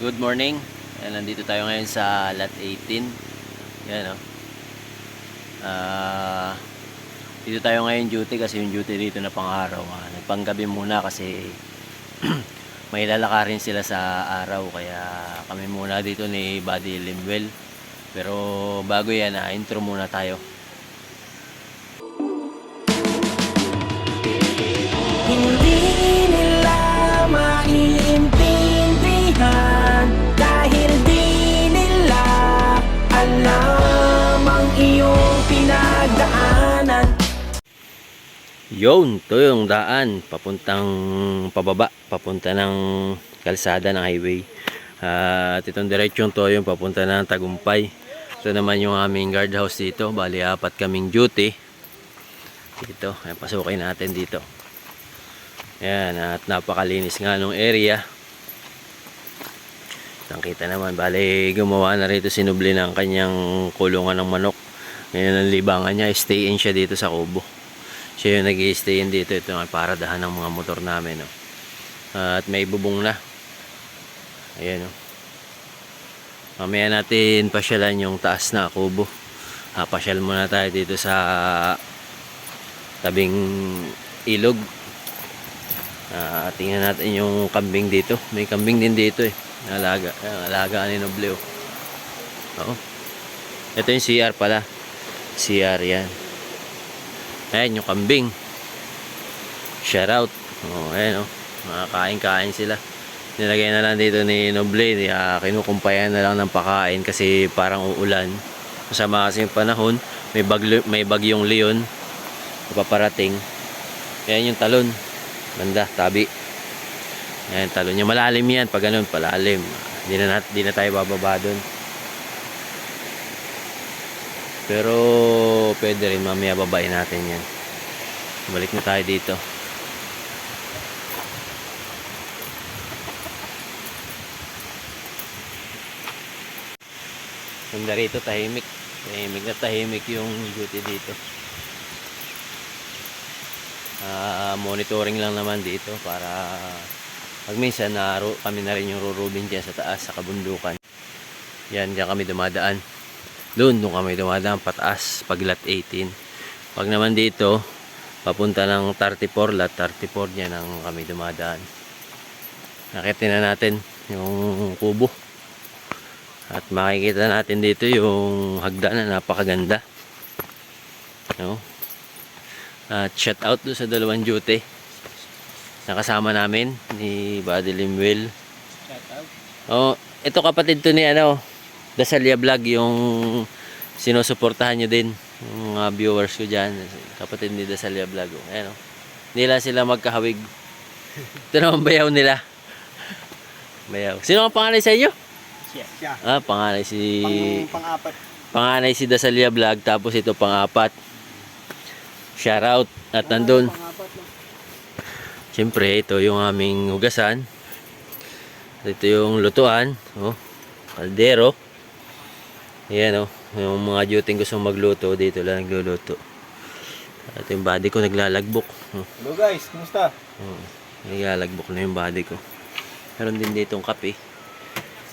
Good morning. Ayan, nandito tayo ngayon sa lot 18. Yan o. Ah, dito tayo ngayon duty kasi yung duty dito na pang-araw. Ah, nagpanggabi muna kasi may lalakarin sila sa araw kaya kami muna dito ni Buddy Limwell. Pero bago yan, ah, intro muna tayo. Yun, to yung daan papuntang pababa, papunta ng kalsada ng highway. At itong diretsyon to yung papunta ng Tagumpay. Ito naman yung aming guardhouse dito. Bali, apat kaming duty. Dito, ayan, pasukin natin dito. Ayan, at napakalinis nga nung area. Nakita naman, bali gumawa na rito sinubli ng kanyang kulungan ng manok. Ngayon ang libangan niya, stay in siya dito sa kubo. Siya yung nag stay in dito. Ito ang paradahan ng mga motor namin. No? At may bubong na. Ayan. No? Mamaya natin pasyalan yung taas na kubo. Ah, pasyal muna tayo dito sa tabing ilog. Ah, tingnan natin yung kambing dito. May kambing din dito eh. Alaga, alaga ni Noble. oh. Oo. Ito yung CR pala. CR yan. Ayan yung kambing. Shout out. Oh, ayan oh. Makakain-kain sila. Nilagay na lang dito ni Noble. Uh, kinukumpayan na lang ng pakain kasi parang uulan. Masama kasi yung panahon. May, baglo, may bagyong leon. Paparating. Ayan yung talon. Banda, tabi. Ayan, talon niya. Malalim yan. Pag ganun, palalim. Di na, di na tayo bababa doon. Pero pwede rin mamaya babae natin yan. Balik na tayo dito. Ganda rito tahimik. Tahimik na tahimik yung duty dito. Ah, monitoring lang naman dito para pag minsan naro kami na rin yung rurubin dyan sa taas sa kabundukan. Yan, dyan kami dumadaan. Doon, doon kami dumadaan pataas pag lot 18. Pag naman dito, papunta ng 34 lot 34 dyan ang kami dumadaan. Nakita na natin yung kubo. At makikita natin dito yung hagdan na napakaganda. No? At shout out doon sa dalawang duty. Nakasama namin ni Buddy Limwell. Oh, ito kapatid to ni ano, Dasalia Vlog yung sinusuportahan nyo din yung mga viewers ko dyan kapatid ni Dasalia Vlog oh. ayan oh. nila sila magkahawig ito naman bayaw nila bayaw sino ang panganay sa inyo? Siya. Siya. ah panganay si Pang, pang-apat. panganay si Dasalia Vlog tapos ito pang-apat shout out at nandun Pang-apat lang. Siyempre, ito yung aming hugasan. Ito yung lutuan. Oh, kaldero. Ayan oh. Yung mga duting gusto magluto, dito lang nagluluto. At yung body ko naglalagbok. Oh, Hello guys, kumusta? oh, naglalagbok na yung body ko. Meron din dito yung kape.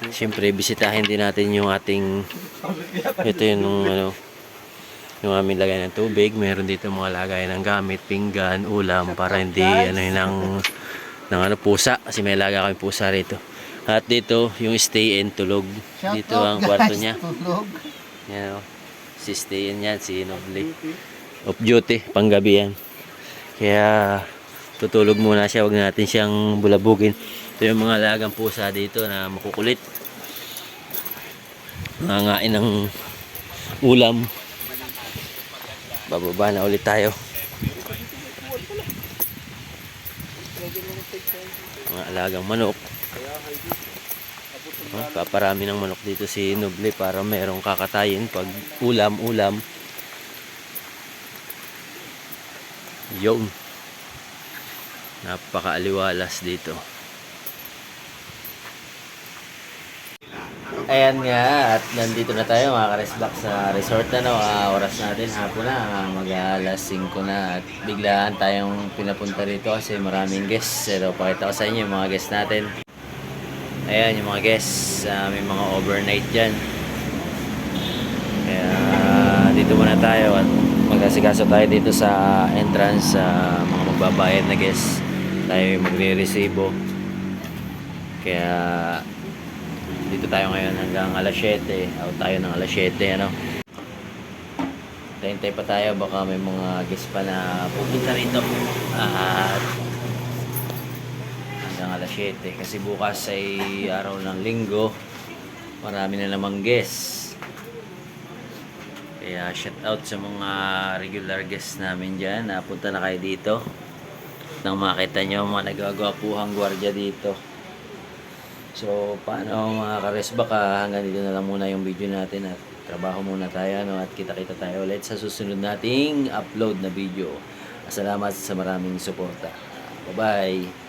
Siyempre, bisitahin din natin yung ating ito yung ano yung aming lagay ng tubig. Meron dito mga lagay ng gamit, pinggan, ulam para hindi ano yun ng ng ano pusa kasi may laga kami pusa rito. At dito yung stay in tulog. dito ang kwarto niya. Tulog. Yan o. Si stay in yan, si Noble. Off duty, panggabi yan. Kaya tutulog muna siya, wag natin siyang bulabugin. Ito yung mga lagang pusa dito na makukulit. Nangain ng ulam. Bababa na ulit tayo. Mga alagang manok. Oh, paparami ng manok dito si Noble para merong kakatayin pag ulam-ulam. Yun. Napakaaliwalas dito. Ayan nga, at nandito na tayo mga ka-resback sa resort na no. Ah, oras natin, hapon na, mag alas 5 na at biglaan tayong pinapunta rito kasi maraming guests. Pero pakita ko sa inyo mga guests natin. Ayan, yung mga guests, ah, may mga overnight dyan. Kaya dito muna tayo at magkasikaso tayo dito sa entrance sa mga magbabayad na guests. Tayo magre-resibo. Kaya dito tayo ngayon hanggang alas 7. Out tayo ng alas 7, ano. Hintay pa tayo, baka may mga guests pa na pupunta rito. At alas 7. Kasi bukas ay araw ng linggo. Marami na namang guests. Kaya shout out sa mga regular guests namin dyan. Napunta na kayo dito. Nang makita nyo mga nagagwapuhang gwardiya dito. So, paano mga kares baka hanggang dito na lang muna yung video natin at trabaho muna tayo ano, at kita-kita tayo ulit sa susunod nating upload na video. Salamat sa maraming suporta. Bye-bye!